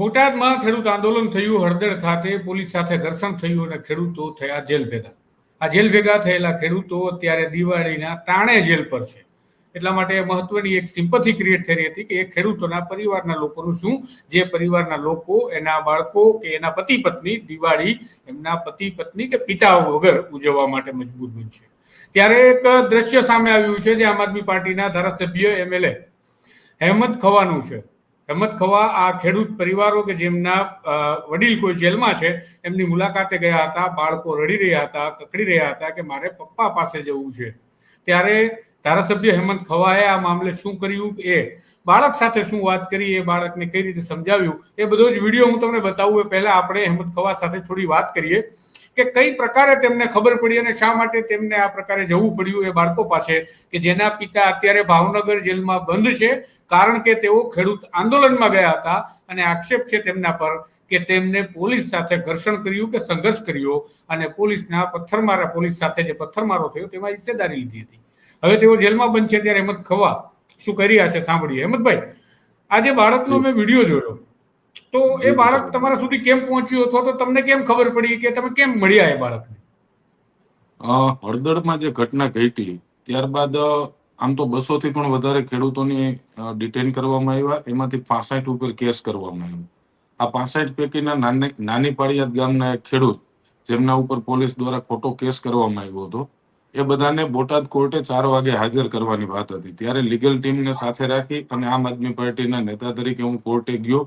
બોટાદમાં ખેડૂત આંદોલન થયું, હળદર ખાતે પોલીસ સાથે ઘર્ષણ થયું અને ખેડૂતો થયા જેલ ભેગા. આ જેલ ભેગા થયેલા ખેડૂતો અત્યારે દિવાળીના તાણે જેલ પર છે. એટલા માટે મહત્વની એક સિમ્પથી ક્રિએટ થઈ રહી હતી કે એ ખેડૂતોના પરિવારના લોકોનું શું? જે પરિવારના લોકો, એના બાળકો કે એના પતિ પત્ની દિવાળી, એમના પતિ પત્ની કે પિતા વગર ઉજવવા માટે મજબૂર બનશે ત્યારે એક દ્રશ્ય સામે આવ્યું છે જે આમ આદમી પાર્ટીના ધારાસભ્ય એમએલએ હેમંત ખવાનું છે. હેમંત ખવા આ ખેડૂત પરિવારો કે જેમના વડીલ કોઈ જેલમાં છે, એમની મુલાકાતે ગયા હતા, બાળકો રડી રહ્યા હતા, કકડી રહ્યા હતા કે મારે પપ્પા પાસે જવું છે. ત્યારે ધારાસભ્ય હેમંત ખવાએ આ મામલે શું કર્યું? એ બાળક સાથે શું વાત કરી? એ બાળકને કઈ રીતે સમજાવ્યું? એ બધો જ વીડિયો હું તમને બતાવું. એ પહેલા આપણે હેમંત ખવા સાથે થોડી વાત કરીએ. કે કઈ પ્રકારે તેમને ખબર પડી અને શા માટે તેમને આ પ્રકારે જવું પડ્યું એ બાળકો પાસે કે જેના પિતા અત્યારે ભાવનગર જેલમાં બંધ છે કારણ કે તેઓ ખેડૂત આંદોલનમાં ગયા હતા અને આક્ષેપ છે તેમના પર કે તેમને પોલીસ સાથે ઘર્ષણ કર્યું કે સંઘર્ષ કર્યો અને પોલીસના પથ્થરમારા પોલીસ સાથે જે પથ્થરમારો થયો તેમાં હિસ્સેદારી લીધી હતી. હવે તેઓ જેલમાં બંધ છે ત્યારે હેમંત ખવા શું કરી રહ્યા છે સાંભળીએ. હેમંતભાઈ આજે બાળકનો મેં વીડિયો જોયો. તો એ બાળક તમારા સુધી કેમ પહોંચ્યું? અથવા તો તમને કેમ ખબર પડી કે તમે કેમ મળ્યા એ બાળકને? હળદરમાં જે ઘટના ઘટી ત્યારબાદ આમ તો બસો થી પણ વધારે ખેડૂતોની ડિટેન કરવામાં આવ્યા. એમાંથી પાસઠ ઉપર કેસ કરવામાં આવ્યો. આ પાસઠ પૈકીના નાની પાળિયાદ ગામના એક ખેડૂત જેમના ઉપર પોલીસ દ્વારા ખોટો કેસ કરવામાં આવ્યો હતો. એ બધાને બોટાદ કોર્ટે ચાર વાગે હાજર કરવાની વાત હતી. ત્યારે લીગલ ટીમને સાથે રાખી અને આમ આદમી પાર્ટીના નેતા તરીકે હું કોર્ટે ગયો.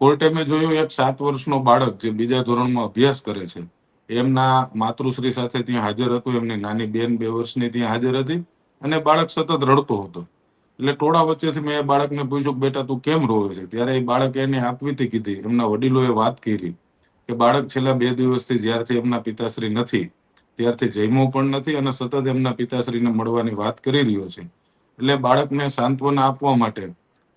કોર્ટે મેં જોયું એક સાત વર્ષનો બાળક જે બીજા ધોરણમાં અભ્યાસ કરે છે. એમના માતૃશ્રી સાથે ત્યાં હાજર હતું, એમની નાની બેન બે વર્ષની ત્યાં હાજર હતી અને બાળક સતત રડતો હતો. એટલે ટોળા વચ્ચેથી મેં એ બાળકને પૂછ્યું કે બેટા, તું કેમ રોવે છે? ત્યારે એ બાળક એને આપવીતી કીધી, એમના વડીલોએ વાત કરી કે બાળક છેલ્લા બે દિવસથી જ્યારથી એમના પિતાશ્રી નથી, ત્યારથી જમ્યો પણ નથી અને સતત એમના પિતાશ્રીને મળવાની વાત કરી રહ્યો છે. એટલે બાળકને સાંત્વના આપવા માટે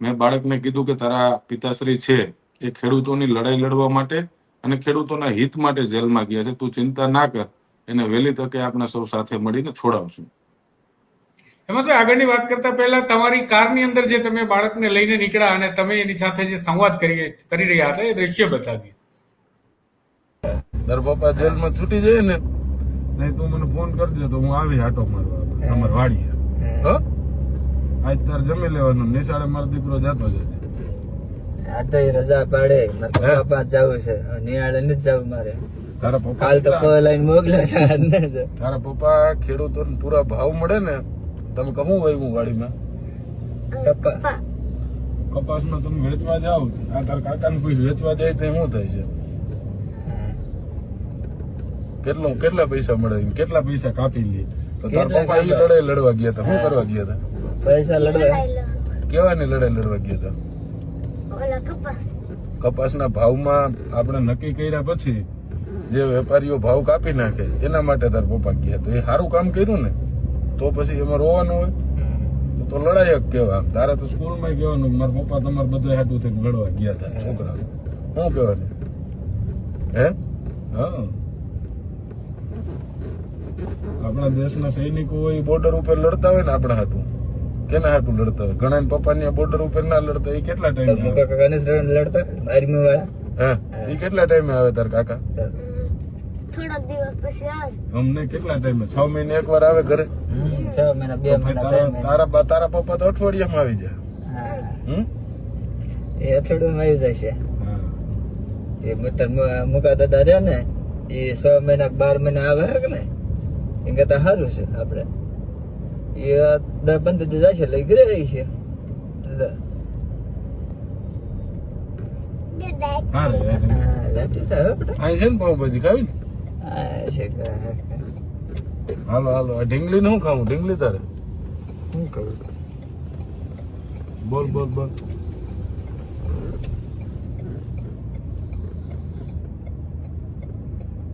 મેં બાળકને કીધું કે, તારા પિતાશ્રી છે એ ખેડૂતોની લડાઈ લડવા માટે અને ખેડૂતોના હિત માટે જેલમાં ગયા છે. તું ચિંતા ના કર. એને વહેલી તકે આપણે સૌ સાથે મળીને છોડાવશું. તો આગળની વાત કરતા પહેલા તમારી કારની અંદર જે તમે બાળકને લઈને નીકળ્યા અને તમે એની સાથે જે સંવાદ કરી કરી રહ્યા હતા એ દ્રશ્ય બતાવીએ. તાર પપ્પા જેલમાં છૂટી જાય ને નહીં તું મને ફોન કરી દે તો હું આવી આટો મારવા અમાર વાડીએ. હો? આજ તાર જમી લેવાનું નિશાળે મારો દીકરો જાતો જશે આ તો રજા પાડે મારે પપ્પા જવું છે. નિયાળે નથી જવું મારે. તારા પપ્પા કાલ તો કેટલા- લઈને મોકલ્યા હતા તારા પપ્પા ખેડૂતો પૂરા ભાવ મળે ને તમે કહું હોય હું વાડીમાં પપ્પા. નો તમે વેચવા જાઓ આ તારા કાકાને કોઈ વેચવા જાય તો શું થાય છે? કેટલો કેટલા પૈસા મળે એમ? કેટલા પૈસા કાપી લે? તો તારા પપ્પા એ કાપા? લડાઈ લડવા ગયા હતા. શું કરવા ગયા હતા? પૈસા લડવા. કેવાની લડાઈ લડવા ગયા હતા? કપાસ કપાસના ભાવમાં આપણે નક્કી કર્યા પછી જે વેપારીઓ ભાવ કાપી નાખે, એના માટે તાર પપ્પા ગયા તો એ સારું કામ કર્યું ને. તો પછી એમાં રોવાનું હોય. તો લડાયક જ તારે તો સ્કૂલમાં કહેવાનું કે મારા પપ્પા તમારે બધું હાટું થઈને લડવા ગયા હતા છોકરા. શું કહેવાનું? હે? હા. આપણા દેશના સૈનિકો હોય બોર્ડર ઉપર લડતા હોય ને આપણા હાટું. કેના હાટું લડતા હોય? ઘણા પપ્પા બોર્ડર ઉપર ના લડતા એ કેટલા ટાઈમ કાકા કાકાને લડતા? આર્મી વાળા હા. એ કેટલા ટાઈમે આવે તાર કાકા? થોડાક દિવસ પછી આવે. અમને કેટલા ટાઈમે છ મહિને એક વાર આવે ઘરે? છ મહિના બે મહિના તારા તારા પપ્પા તો અઠવાડિયામાં આવી જાય. હમ? એ અઠવાડિયામાં આવી જાય છે. એ મિત્ર મુકા દાદા રહ્યા ને એ છ મહિના બાર મહિના આવે કે ને એમ કરતા સારું છે આપણે. એ દસ પંદર દી એટલે એ ઘરે રહી છે. હાલો હાલો ઢીંગલી નું ખાવું? ઢીંગલી તારે? શું ખાવું? બોલ બોલ બોલ.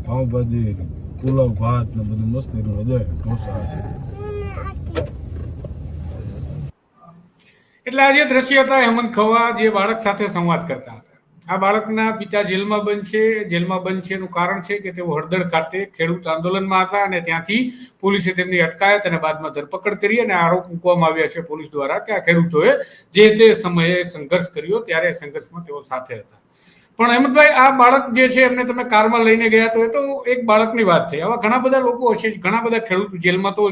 પાઉંભાજી પુલાવ ભાત ને બધું મસ્તી નું મજા ઢોસા. એટલે આ જે દ્રશ્ય હતા, હેમંત ખવા જે બાળક સાથે સંવાદ કરતા હતા. આ બાળકના પિતા જેલમાં બંધ છે. જેલમાં બંધ છે એનું કારણ છે કે તેઓ હળદળ ખાતે ખેડૂત આંદોલનમાં હતા અને ત્યાંથી પોલીસે તેમની અટકાયત અને બાદમાં ધરપકડ કરી અને આરોપ મૂકવામાં આવ્યા છે પોલીસ દ્વારા કે આ ખેડૂતોએ જે તે સમયે સંઘર્ષ કર્યો ત્યારે સંઘર્ષમાં તેઓ સાથે હતા. પણ હેમંતભાઈ, આ બાળક જે છે એમને તમે કારમાં લઈને ગયા તો એ તો એક બાળકની વાત થઈ. આવા ઘણા બધા લોકો હશે ઘણા બધા ખેડૂતો જેલમાં તો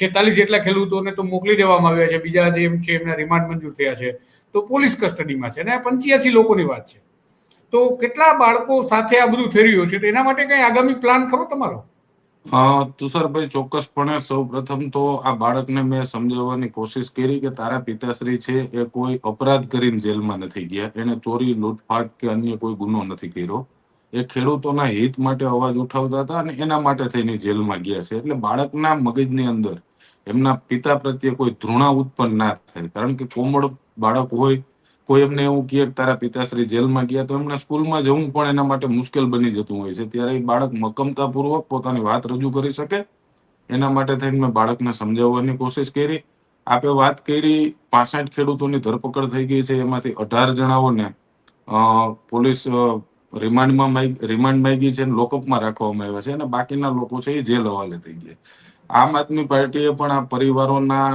છેતાલીસ જેટલા ખેડૂતોને તો મોકલી દેવામાં આવ્યા છે. બીજા જે એમ છે, એમના રિમાન્ડ મંજૂર થયા છે. તો પોલીસ કસ્ટડીમાં છે. અને પંચ્યાસી લોકોની વાત છે. તો કેટલા બાળકો સાથે આ બધું થઈ રહ્યું છે? તો એના માટે કઈ આગામી પ્લાન ખરો તમારો? તુષારભાઈ ચોક્કસપણે સૌ પ્રથમ તો આ બાળકને મેં સમજાવવાની કોશિશ કરી કે તારા પિતાશ્રી છે એ કોઈ અપરાધ કરીને જેલમાં નથી ગયા. એને ચોરી, લૂંટફાટ કે અન્ય કોઈ ગુનો નથી કર્યો. એ ખેડૂતોના હિત માટે અવાજ ઉઠાવતા હતા અને એના માટે થઈને જેલમાં ગયા છે. એટલે બાળકના મગજની અંદર એમના પિતા પ્રત્યે કોઈ ધૃણા ઉત્પન્ન ના થાય. કારણ કે કોમળ બાળક હોય, કોઈ એમને એવું કહે તારા પિતાશ્રી જેલમાં ગયા તો એમને સ્કૂલમાં જવું પણ એના માટે મુશ્કેલ બની જતું હોય છે. ત્યારે એ બાળક મક્કમતાપૂર્વક પોતાની વાત રજૂ કરી શકે. એના માટે થઈને મેં બાળકને સમજાવવાની કોશિશ કરી. આપે વાત કરી, પાસઠ ખેડૂતોની ધરપકડ થઈ ગઈ છે. એમાંથી અઢાર જણાઓને પોલીસ રિમાન્ડમાં રિમાન્ડ માંગી છે લોકઅપમાં રાખવામાં આવ્યા છે અને બાકીના લોકો છે એ જેલ હવાલે થઈ ગયા. આમ આદમી પાર્ટીએ પણ આ પરિવારોના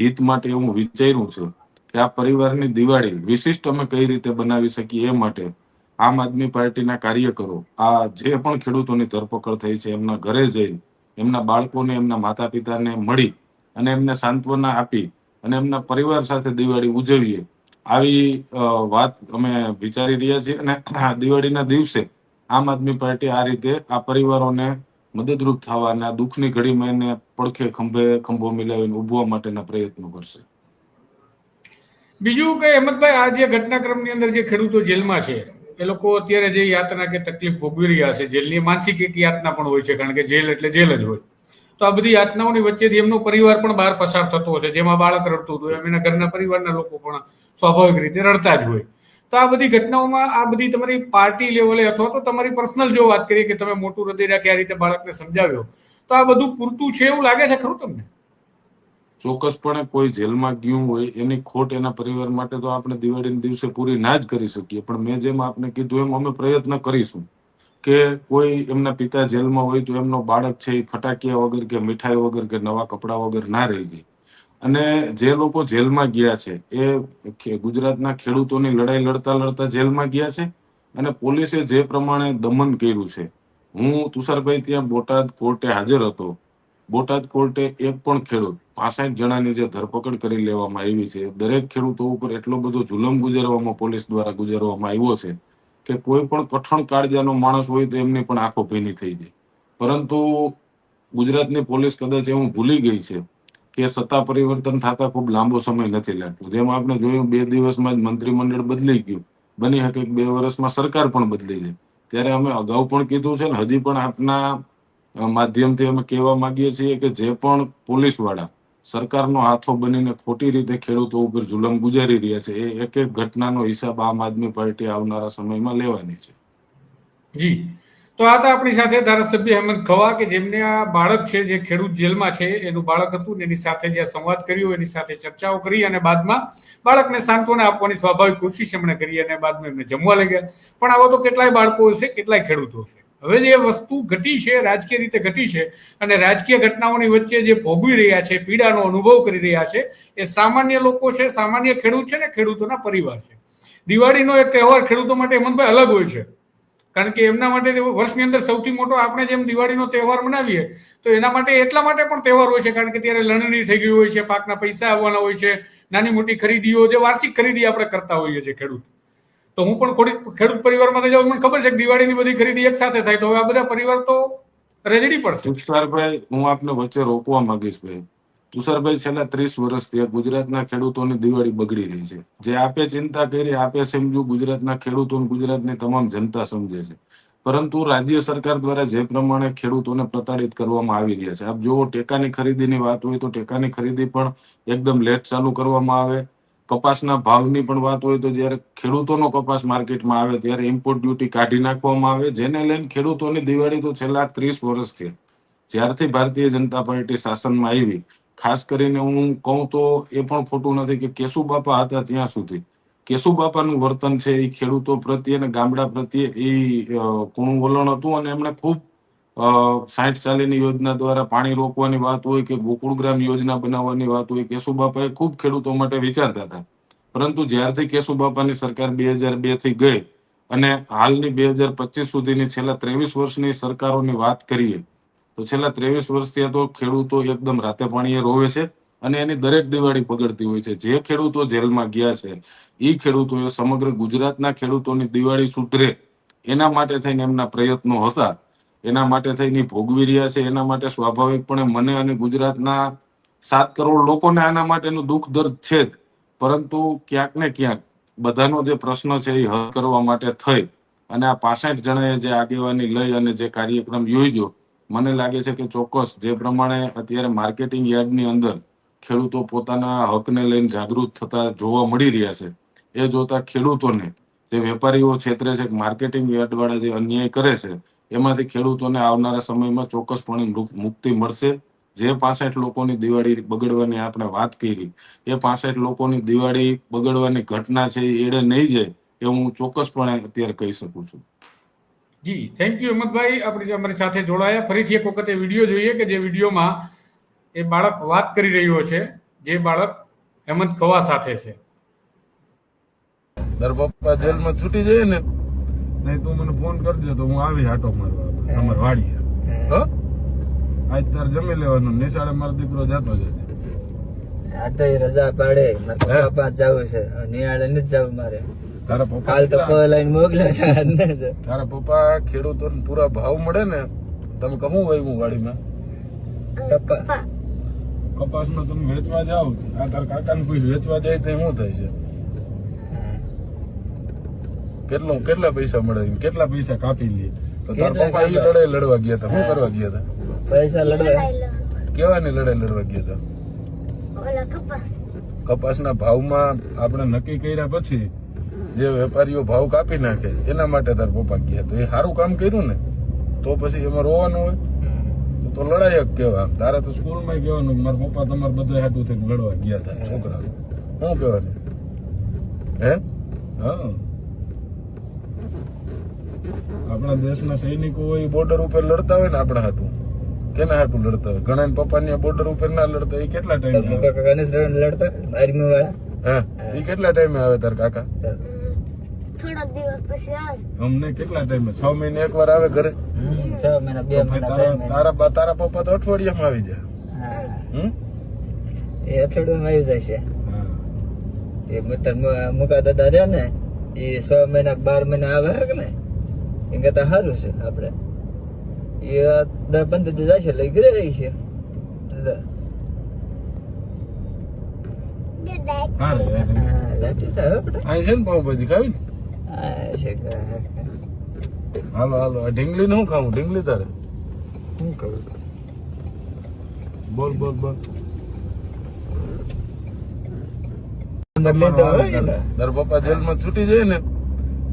હિત માટે એવું વિચાર્યું છે કે આ પરિવારની દિવાળી વિશિષ્ટ અમે કઈ રીતે બનાવી શકીએ એ માટે આમ આદમી પાર્ટીના કાર્યકરો, આ જે પણ ખેડૂતોની ધરપકડ થઈ છે, એમના ઘરે જઈ એમના બાળકોને, એમના માતા પિતાને મળી અને એમને સાંત્વના આપી અને એમના પરિવાર સાથે દિવાળી ઉજવીએ, આવી વાત અમે વિચારી રહ્યા છીએ અને દિવાળીના દિવસે આમ આદમી પાર્ટી આ રીતે આ પરિવારોને મદદરૂપ થવાના દુઃખની ઘડીમાં એને પડખે ખંભે ખંભો મિલાવીને ઉભવા માટેના પ્રયત્નો કરશે. બીજું કે અહેમદભાઈ, આ જે ઘટનાક્રમની અંદર જે ખેડૂતો જેલમાં છે, એ લોકો અત્યારે જે યાતના કે તકલીફ ભોગવી રહ્યા છે, જેલની માનસિક એક યાતના પણ હોય છે, કારણ કે જેલ એટલે જેલ જ હોય. તો આ બધી યાતનાઓની વચ્ચેથી એમનો પરિવાર પણ બહાર પસાર થતો હશે, જેમાં બાળક રડતું હતું, એમ એના ઘરના પરિવારના લોકો પણ સ્વાભાવિક રીતે રડતા જ હોય. તો આ બધી ઘટનાઓમાં આ બધી તમારી પાર્ટી લેવલે અથવા તો તમારી પર્સનલ જો વાત કરીએ કે તમે મોટું હૃદય રાખી આ રીતે બાળકને સમજાવ્યો, તો આ બધું પૂરતું છે એવું લાગે છે ખરું તમને? ચોક્કસપણે કોઈ જેલમાં ગયું હોય, એની ખોટ એના પરિવાર માટે તો આપણે દિવાળીના દિવસે પૂરી ના જ કરી શકીએ. પણ મેં જેમ આપને કીધું એમ, અમે પ્રયત્ન કરીશું કે કોઈ એમના પિતા જેલમાં હોય તો એમનો બાળક છે એ ફટાકિયા વગર કે મીઠાઈ વગર કે નવા કપડા વગર ના રહી જાય. અને જે લોકો જેલમાં ગયા છે, એ ગુજરાતના ખેડૂતોની લડાઈ લડતા લડતા જેલમાં ગયા છે અને પોલીસે જે પ્રમાણે દમન કર્યું છે. હું તુષારભાઈ ત્યાં બોટાદ કોર્ટે હાજર હતો. બોટાદ કોર્ટે એક પણ ખેડૂત, પાસઠ જણાની જે ધરપકડ કરી લેવામાં આવી છે, દરેક ખેડૂતો ઉપર એટલો બધો જુલમ ગુજારવામાં પોલીસ દ્વારા ગુજારવામાં આવ્યો છે કે કોઈ પણ કઠણ કાળજાનો માણસ હોય તો એમની પણ આંખો ભીની થઈ જાય. પરંતુ ગુજરાતની પોલીસ કદાચ એવું ભૂલી ગઈ છે કે સત્તા પરિવર્તન થતા ખૂબ લાંબો સમય નથી લાગતો જેમ આપણે જોયું, બે દિવસમાં જ મંત્રીમંડળ બદલી ગયું. બની શકે બે વર્ષમાં સરકાર પણ બદલી જાય. ત્યારે અમે અગાઉ પણ કીધું છે ને, હજી પણ આપના માધ્યમથી અમે કહેવા માંગીએ છીએ કે જે પણ પોલીસવાળા સરકારનો હાથો બનીને ખોટી રીતે ખેડૂતો ઉપર જુલમ ગુજારી રહ્યા છે, એ એક એક ઘટનાનો હિસાબ આમ આદમી પાર્ટી આવનારા સમયમાં લેવાની છે. જી. તો આ તો આપણી સાથે ધારાસભ્ય હેમંત ખવા કે જેમને આ બાળક છે, જે ખેડૂત જેલમાં છે, એનું બાળક હતું એની સાથે જે સંવાદ કર્યો, એની સાથે ચર્ચાઓ કરી અને બાદમાં બાળકને સાંત્વના આપવાની સ્વાભાવિક કોશિશ એમણે કરી અને બાદમાં એમને જમવા લઈ ગયા. પણ આવા તો કેટલાય બાળકો છે કેટલાય ખેડૂતો છે હવે જે વસ્તુ ઘટી છે, રાજકીય રીતે ઘટી છે અને રાજકીય ઘટનાઓની વચ્ચે જે ભોગવી રહ્યા છે, પીડાનો અનુભવ કરી રહ્યા છે, એ સામાન્ય લોકો છે, સામાન્ય ખેડૂત છે ને ખેડૂતોના પરિવાર છે. દિવાળીનો એક તહેવાર ખેડૂતો માટે હેમંતભાઈ અલગ હોય છે. કારણ કે એમના માટે વર્ષની અંદર સૌથી મોટો આપણે જેમ દિવાળીનો તહેવાર મનાવીએ, તો એના માટે એટલા માટે પણ તહેવાર હોય છે, કારણ કે ત્યારે લણણી થઈ ગઈ હોય છે, પાકના પૈસા આવવાના હોય છે, નાની મોટી ખરીદીઓ, જે વાર્ષિક ખરીદી આપણે કરતા હોઈએ છીએ ખેડૂત. તો હું પણ થોડી ખેડૂત પરિવારમાં જાઉં, મને ખબર છે કે દિવાળીની બધી ખરીદી એક સાથે થાય, તો હવે આ બધા પરિવાર તો રજડી પડશે. ભાઈ હું આપને વચ્ચે રોકવા માંગીશ ભાઈ. તુષારભાઈ છેલ્લા ત્રીસ વર્ષથી ગુજરાતના ખેડૂતોની દિવાળી બગડી રહી છે. જે આપે ચિંતા કરી, આપે સમજુ ગુજરાતના ખેડૂતો ગુજરાતની તમામ જનતા સમજે છે. પરંતુ રાજ્ય સરકાર દ્વારા જે પ્રમાણે ખેડૂતોને પ્રતાડિત કરવામાં આવી રહ્યા છે. આપ જુઓ, ટેકાની ખરીદીની વાત હોય તો ટેકાની ખરીદી પણ એકદમ લેટ ચાલુ કરવામાં આવે. કપાસના ભાવની પણ વાત હોય તો જ્યારે ખેડૂતોનો કપાસ માર્કેટમાં આવે ત્યારે ઇમ્પોર્ટ ડ્યુટી કાઢી નાખવામાં આવે. જેને લઈને ખેડૂતોની દિવાળી તો છેલ્લા ત્રીસ વર્ષથી. જ્યારથી ભારતીય જનતા પાર્ટી શાસનમાં આવી ખાસ કરીને હું કહું તો એ પણ ખોટું નથી કે કેશુબાપા હતા ત્યાં સુધી. કેશુબાપાનું વર્તન છે એ ખેડૂતો પ્રત્યે અને ગામડા પ્રત્યે એ કુણું વલણ હતું અને એમણે ખૂબ સાઠ ચાલીની યોજના દ્વારા પાણી રોકવાની વાત હોય કે ગોકુળ ગ્રામ યોજના બનાવવાની વાત હોય, કેશુબાપાએ ખૂબ ખેડૂતો માટે વિચારતા હતા. પરંતુ જ્યારથી કેશુબાપાની સરકાર બે હજાર બેથી ગઈ અને હાલની બે હજાર પચીસ સુધીની છેલ્લા ત્રેવીસ વર્ષની સરકારોની વાત કરીએ તો છેલ્લા ત્રેવીસ વર્ષથી તો ખેડૂતો એકદમ રાતે પાણીએ રોવે છે અને એની દરેક દિવાળી પગડતી હોય છે. જે ખેડૂતો જેલમાં ગયા છે એ ખેડૂતોએ સમગ્ર ગુજરાતના ખેડૂતોની દિવાળી સુધરે એના માટે થઈને એમના પ્રયત્નો હતા. એના માટે થઈને ભોગવી રહ્યા છે. એના માટે સ્વાભાવિકપણે મને અને ગુજરાતના સાત કરોડ લોકોને આના માટેનું દુઃખ દર્દ છે જ. પરંતુ ક્યાંક ને ક્યાંક બધાનો જે પ્રશ્ન છે એ હલ કરવા માટે થઈ. અને આ પાસઠ જણાએ જે આગેવાની લઈ અને જે કાર્યક્રમ યોજ્યો મને લાગે છે કે ચોક્કસ જે પ્રમાણે અત્યારે માર્કેટિંગ યાર્ડની અંદર ખેડૂતો પોતાના હકને લઈને જાગૃત થતા જોવા મળી રહ્યા છે. એ જોતા ખેડૂતોને જે વેપારીઓ ક્ષેત્રે છે માર્કેટિંગ યાર્ડવાળા જે અન્યાય કરે છે, એમાંથી ખેડૂતોને આવનારા સમયમાં ચોક્કસપણે મુક્તિ મળશે. જે પાસઠ લોકોની દિવાળી બગડવાની આપણે વાત કરી, એ પાસઠ લોકોની દિવાળી બગડવાની ઘટના છે એડે નહીં જાય, એ હું ચોક્કસપણે અત્યારે કહી શકું છું. જી થેન્ક યુ હિંમતભાઈ આપણે અમારી સાથે જોડાયા. ફરીથી એક વખત એ વીડિયો જોઈએ કે જે વિડીયોમાં એ બાળક વાત કરી રહ્યો છે જે બાળક હેમંત ખવા સાથે છે. તાર પપ્પા જેલમાં છૂટી જાય ને નહીં તું મને ફોન કરજે તો હું આવી આટો મારવા અમાર વાડીએ. હો? આજ તાર જમી લેવાનું નિશાળે મારો દીકરો જતો જશે આ તો રજા પાડે મારા? પપ્પા જવું છે નિહાળે નથી જવું મારે. તારા પપ્પા કાલ તો કેટલા- લઈને મોકલે તારા પપ્પા ખેડૂતોને પૂરા ભાવ મળે ને તમે કહું વાવ્યું વાડીમાં પપ્પા પપ્પા કપાસમાં તમે વેચવા જાવ આ તારા કાકાને કોઈ વેચવા જાય તો શું થાય છે? કેટલું કેટલા પૈસા મળે? કેટલા પૈસા કાપી લે? તો તારા પપ્પા એ કાપા? લડાઈ લડવા ગયા હતા શું કરવા ગયા હતા? પૈસા લડવા. કેવાની લડાઈ લડવા ગયા હતા? ઓલા કપાસ. કપાસના ભાવમાં આપણે નક્કી કર્યા પછી જે વેપારીઓ ભાવ કાપી નાખે એના માટે તાર પપ્પા ગયા તો એ સારું કામ કર્યું ને તો પછી એમાં રોવાનું હોય. તો લડાયક લડાઈ જ કહેવાય. તારે તો સ્કૂલમાં કહેવાનું મારા પપ્પા તમારે બધા હાટું થઈને લડવા ગયા હતા. છોકરા શું કહેવાનું? હે? હા. આપણા દેશના સૈનિકો હોય બોર્ડર ઉપર લડતા હોય ને આપણા હાટું. કેના હાટું લડતા હોય? ઘણા પપ્પાની બોર્ડર ઉપર ના લડતા. એ કેટલા ટાઈમ લડતા? આર્મી વાળા? હા. એ કેટલા ટાઈમે આવે તાર કાકા? થોડાક દિવસ પછી આવે. અમને કેટલા ટાઈમે છ મહિને એક વાર આવે ઘરે? છ મહિના બે મહિના તારા તારા પપ્પા તો અઠવાડિયામાં આવી જાય. હમ? એ અઠવાડિયામાં આવી જાય છે. એ મિત્ર મુકા દાદા રહ્યા ને એ છ મહિના બાર મહિના આવે કે ને એ કરતા સારું છે આપણે એ દસ પંદર દિવસ જાય છે એટલે ઘરે રહી છે. હા, લાઠી થાય આપણે અહીં છે ને પાઉભાજી ખાવી ને? હાલો હાલો. આ ઢીંગલી નું ખાવું? ઢીંગલી તારે? શું કરું બોલ બોલ બોલ. તારા પપ્પા જેલમાં છૂટી જાય ને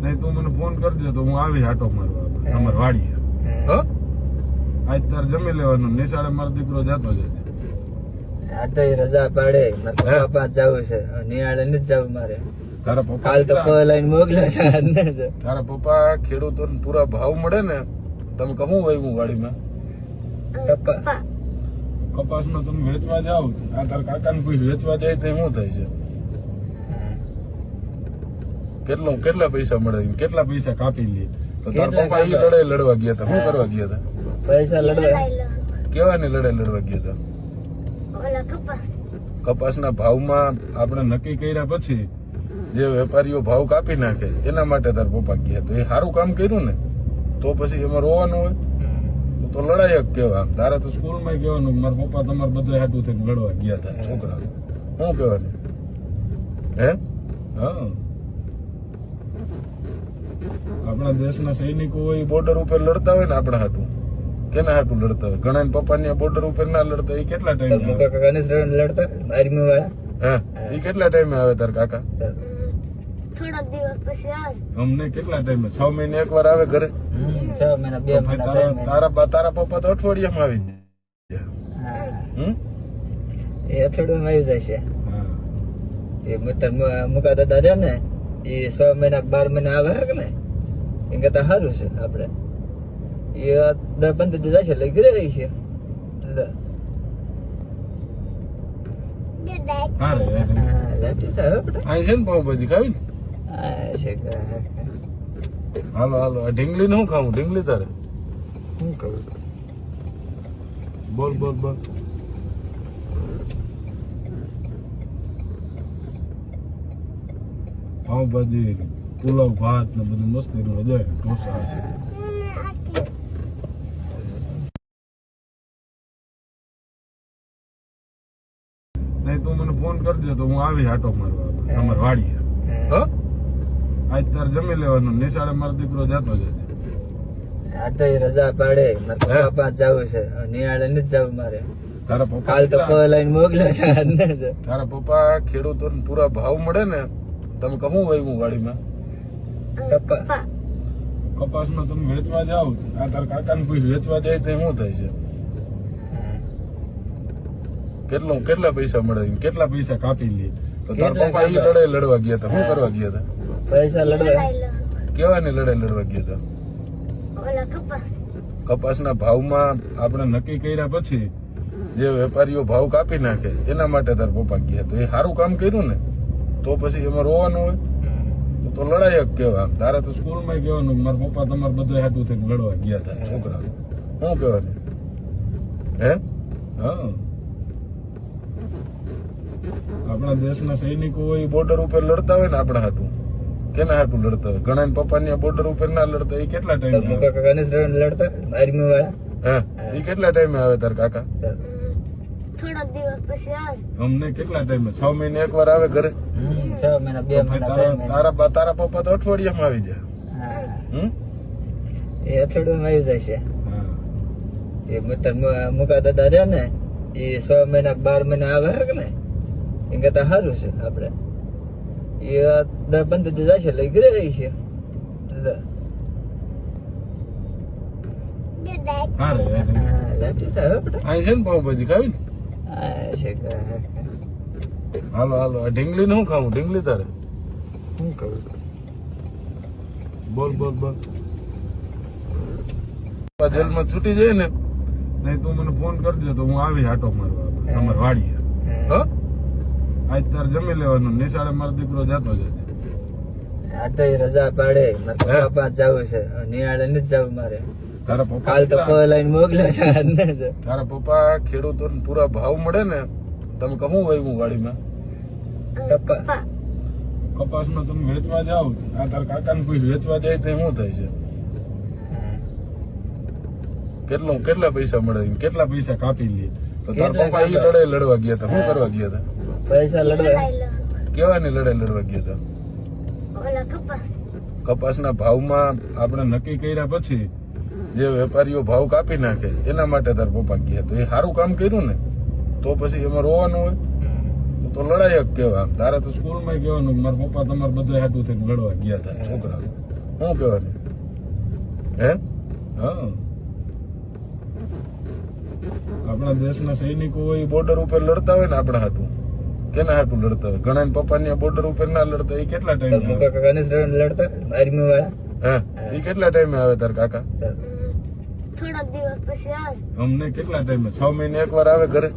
નહીં તું મને ફોન કરજે તો હું આવી હાટો મારવા અમાર વાડીએ. હ. આજ તાર જમી લેવાનું નિશાળે મારો દીકરો જતો જશે આ તો રજા પાડે. મારે? પપ્પા જવું છે. નિહાળે નથી જવું મારે. તારા પપ્પા કાલ તો ફળ લઈને મોકલે તારા પપ્પા ખેડૂતોને પૂરા ભાવ મળે ને તમે કહું વાડીમાં? પપ્પા. પપ્પા. કપાસમાં તમે વેચવા જાવ આ તારા કાકાને કોઈ વેચવા જાય તો શું થાય છે? કેટલું કેટલા પૈસા મળે કેટલા પૈસા કાપી લે? તો તારા પપ્પા એ કાપા? લડાઈ લડવા ગયા હતા. શું કરવા ગયા હતા? પૈસા લડવા? લડાઈ લડવા. કેવાની લડાઈ લડવા ગયા હતા? ઓલા કપાસ. કપાસના ભાવમાં આપણે નક્કી કર્યા પછી જે વેપારીઓ ભાવ કાપી નાખે એના માટે તાર પપ્પા ગયા તો એ સારું કામ કર્યું ને તો પછી એમાં રોવાનું હોય. તો લડાઈ જ કહેવાય તારે તો સ્કૂલમાં કહેવાનું મારા પપ્પા તમારે બધા હાટું થઈને લડવા ગયા હતા. છોકરા શું કહેવાનું? હે? હા. આપણા દેશના સૈનિકો હોય બોર્ડર ઉપર લડતા હોય ને આપણા હાટું. કેના હાટું લડતા હોય? ઘણા પપ્પાની બોર્ડર ઉપર ના લડતા. એ કેટલા ટાઈમ લડતા? આર્મી વાળા હા. એ કેટલા ટાઈમે આવે તાર કાકા? થોડાક દિવસ પછી આવે. અમને કેટલા ટાઈમ છ મહિને એક વાર આવે ઘરે? છ મહિના બે મહિના તારા તારા બા- તારા પપ્પા તો અઠવાડિયામાં આવી જાય. એ અઠવાડિયામાં આવી જાય છે. હા. એ મિત્ર મુકા દાદા રહ્યા ને એ છ મહિના બાર મહિના આવે હે કે ને એ કરતા સારું છે આપણે એ દસ પંદર જાય છે એટલે ઘરે રહી છે. હા, આપણે અહીં છે ને પાઉંભાજી ખાવી ને? છે હાલો હાલો. ઢીંગલી નું ખાવું? ઢીંગલી તારે? શું ખાવું? બોલ બોલ બોલ. પાઉંભાજી પુલાવ ભાત ને બધું મસ્તી નું આવે ઢોસા. નહીં તું મને ફોન કરજે તો હું આવી આટો મારવા અમારે વાડીએ. હ? આજ તાર જમી લેવાનું નિશાળે મારો દીકરો જતો છે આ તો રજા પાડે મારા? પપ્પા જવું છે. નિયાળે નથી જવું મારે. તારા પપ્પા કાલ તો લઈને જ. તારા પપ્પા ખેડૂતોને પૂરા ભાવ મળે ને તમે કહું વાવ્યું વાડીમાં? પપ્પા. કપાસમાં તમે વેચવા જાવ આ તાર કાકાને પૂછ વેચવા જાય તો શું થાય છે? કેટલો કેટલા પૈસા મળે કેટલા પૈસા કાપી લે? તો તાર પપ્પા એ લડે લડાઈ લડવા ગયા હતા શું કરવા ગયા હતા? પૈસા લડવા. કેવાની લડાઈ લડવા ગયા તો? ઓલા કપાસ. કપાસના ભાવમાં આપણે નક્કી કર્યા પછી જે વેપારીઓ ભાવ કાપી નાખે એના માટે તાર પપ્પા ગયા તો એ સારું કામ કર્યું ને? તો પછી એમાં રોવાનું હોય. તો લડાયક લડાઈ જ કહેવાય તારે તો સ્કૂલમાં કહેવાનું કે મારા પપ્પા તમારે બધા હાટું થઈને લડવા ગયા હતા છોકરા શું કહેવાનું? હે? હા. આપણા દેશના સૈનિકો હોય બોર્ડર ઉપર લડતા હોય ને આપણા હાટું. કેના હાટું લડતા ઘણા ને પપ્પા ની બોર્ડર ઉપર ના લડતા એ કેટલા ટાઈમ કાકા જ લડતા? આર્મી વાળા? હા એ કેટલા ટાઈમે આવે તાર કાકા? થોડાક દિવસ પછી આવે. અમને કેટલા ટાઈમે છ મહિને એક વાર આવે ઘરે? છ મહિના બે મહિના તારા તારા બા- તારા પપ્પા તો અઠવાડિયામાં આવી જાય. હમ? એ અઠવાડિયામાં આવી જાય છે. એ મુકા દાદા રહ્યા ને એ છ મહિના બાર મહિના આવે કે ને એ કરતા સારું છે આપણે. એટલે Да. પાઉંભાજી ખાવી ને? હા છે કે હાલો હાલો આ ઢીંગલી નું ખાવું? ઢીંગલી તારે? શું કહું બોલ બોલ બોલ. જેલમાં છૂટી જાય ને નહીં તું મને ફોન કરજે તો હું આવી આટો મારવા તમારે વાડીએ. હ? આજ તાર જમી લેવાનું નિશાળે મારો દીકરો જતો જશે આ તો રજા પાડે મારે પપ્પા જવું છે નિયાળે નથી જવું મારે. તારા પપ્પા કાલ તો પ કેટલા- લઈને મોકલ્યા હતા આજ ને તારા પપ્પા ખેડૂતોને પૂરા ભાવ મળે ને તમે કહું વાવ્યું વાડીમાં? પપ્પા. કપાસમાં તમે વેચવા જાવ આ તાર કાકાને કોઈ વેચવા જાય તો શું થાય છે? કેટલો કેટલા પૈસા મળે કેટલા પૈસા કાપી લે? તો તાર પપ્પા એ લડે લડાઈ લડવા ગયા હતા શું કરવા ગયા હતા? પૈસા લડવા. કેવાની લડાઈ લડવા ગયા હતા ઓલા કપાસ. કપાસના ભાવમાં આપણે નક્કી કર્યા પછી જે વેપારીઓ ભાવ કાપી નાખે એના માટે તાર પપ્પા ગયા તો એ સારું કામ કર્યું ને? તો પછી એમાં રોવાનું હોય? તો લડાયક લડાઈ જ કહેવાય આમ. તારે તો સ્કૂલમાં કહેવાનું કે મારા પપ્પા તમારે બધા હાટું થઈને લડવા ગયા હતા છોકરા શું કહેવાનું? હે? હા. આપણા દેશના સૈનિકો હોય બોર્ડર ઉપર લડતા હોય ને આપણા હાટું. કેના હાટું લડતા ઘણા ને પપ્પા પપ્પાની બોર્ડર ઉપર ના લડતા એ કેટલા તો ટાઈમ કાકા જ લડતા? આર્મી વાળા? હે એ કેટલા ટાઈમે આવે તાર કાકા? થોડાક દિવસ પછી આવે. અમને કેટલા ટાઈમે છ મહિને એક વાર આવે ઘરે?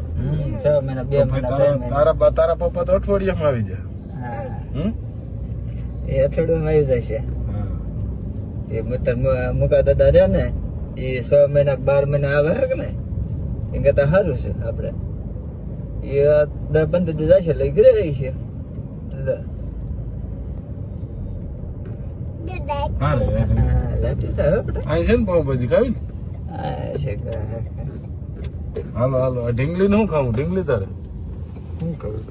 છ મહિના બે મહિના તારા તારા બા- તારા પપ્પા તો અઠવાડિયામાં આવી જાય. હમ? એ અઠવાડિયામાં આવી જશે હા. એ મુકા દાદા રહ્યા ને એ છ મહિના બાર મહિના આવે કે ને એ કહેતા સારું છે આપણે એ દસ પંદર દી જશે એટલે ઘરે રહી છે. છે છે હાલો હાલો ઢીંગલી નું ખાવું ઢીંગલી તારે? શું ખાવું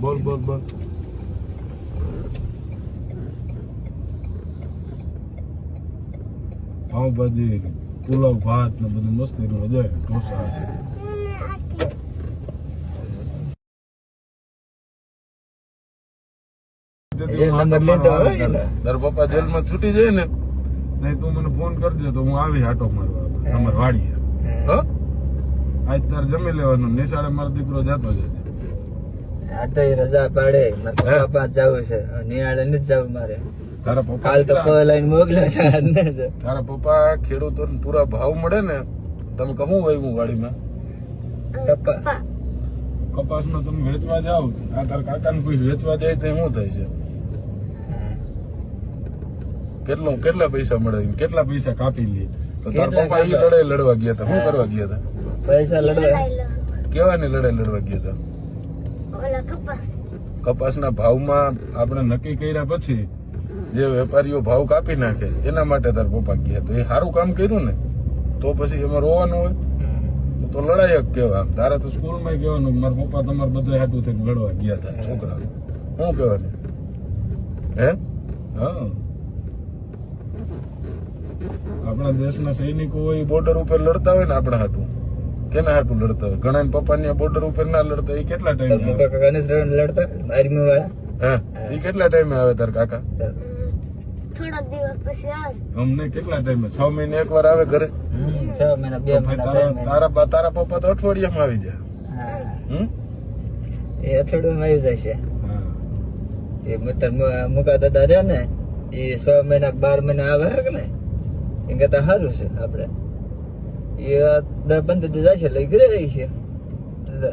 બોલ બોલ બોલ. પાઉંભાજી પુલાવ ભાત ને બધું મસ્તી મજા ઢોસા એ નંબર લેતો હોય ને. તાર પપ્પા જેલમાં છૂટી જાય ને નહીં તું મને ફોન કરજે તો હું આવી આટો મારવા અમાર વાડીએ. હ. આજ તાર જમી લેવાનું નિશાળે મારો દીકરો જાતો જશે આ તો રજા પાડે. મારે પપ્પા જવું છે. નિયાળે નથી જવું મારે. તારા પપ્પા કાલ તો લઈને જ. તારા પપ્પા ખેડૂતોને પૂરા ભાવ મળે ને તમે કહું વાવ્યું વાડીમાં? કપાસ કપાસનો તમે વેચવા જાવ આ તાર કાકાને કોઈ વેચવા જાય તો શું થાય છે? કેટલો કેટલા પૈસા મળે કેટલા પૈસા કાપી લે? તો તાર પપ્પા એ? લડાઈ લડવા ગયા હતા. શું કરવા ગયા હતા? પૈસા લડવા? લડાઈ લડવા. કેવાની લડાઈ લડવા ગયા હતા? ઓલા કપાસ. કપાસના ભાવમાં આપણે નક્કી કર્યા પછી જે વેપારીઓ ભાવ કાપી નાખે એના માટે તાર પપ્પા ગયા તો એ સારું કામ કર્યું ને તો પછી એમાં રોવાનું હોય. તો લડાયક લડાઈ જ કહેવાય આમ. તારે તો સ્કૂલમાં કહેવાનું કે મારા પપ્પા તમારા બધા હાટું થઈને લડવા ગયા હતા. છોકરા. શું કહેવાનું? હે? હા. આપણા દેશના સૈનિકો હોય બોર્ડર ઉપર લડતા હોય ને આપણા હાટું. કેના હાટું લડતા હોય? ઘણા પપ્પા બોર્ડર ઉપર ના લડતા. એ કેટલા ટાઈમ લડતા? આર્મી વાળા? હા. એ કેટલા ટાઈમે આવે તાર કાકા? થોડાક દિવસ પછી આવે. અમને કેટલા ટાઈમે છ મહિને એક વાર આવે ઘરે. છ મહિના બે મહિના તારા તારા પપ્પા તો અઠવાડિયામાં આવી જાય. હમ? એ અઠવાડિયામાં આવી જશે હા. એ મુકા દાદા રહ્યા ને એ છ મહિના બાર મહિના આવે કે ને એ કહેતા સારું છે આપણે. એ પંદર દી જશે એટલે ઘરે રહી છે. છે.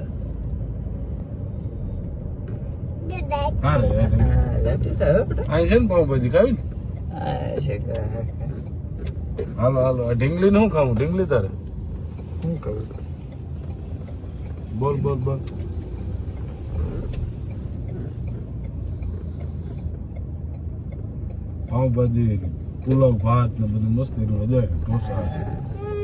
છે હાલો હાલો ઢીંગલી નું ખાવું? ઢીંગલી તારે? શું ખાવું બોલ બોલ બોલ. પાઉંભાજી. પુલાવ ભાત ને બધું મસ્તી નું હજાય ઢોસા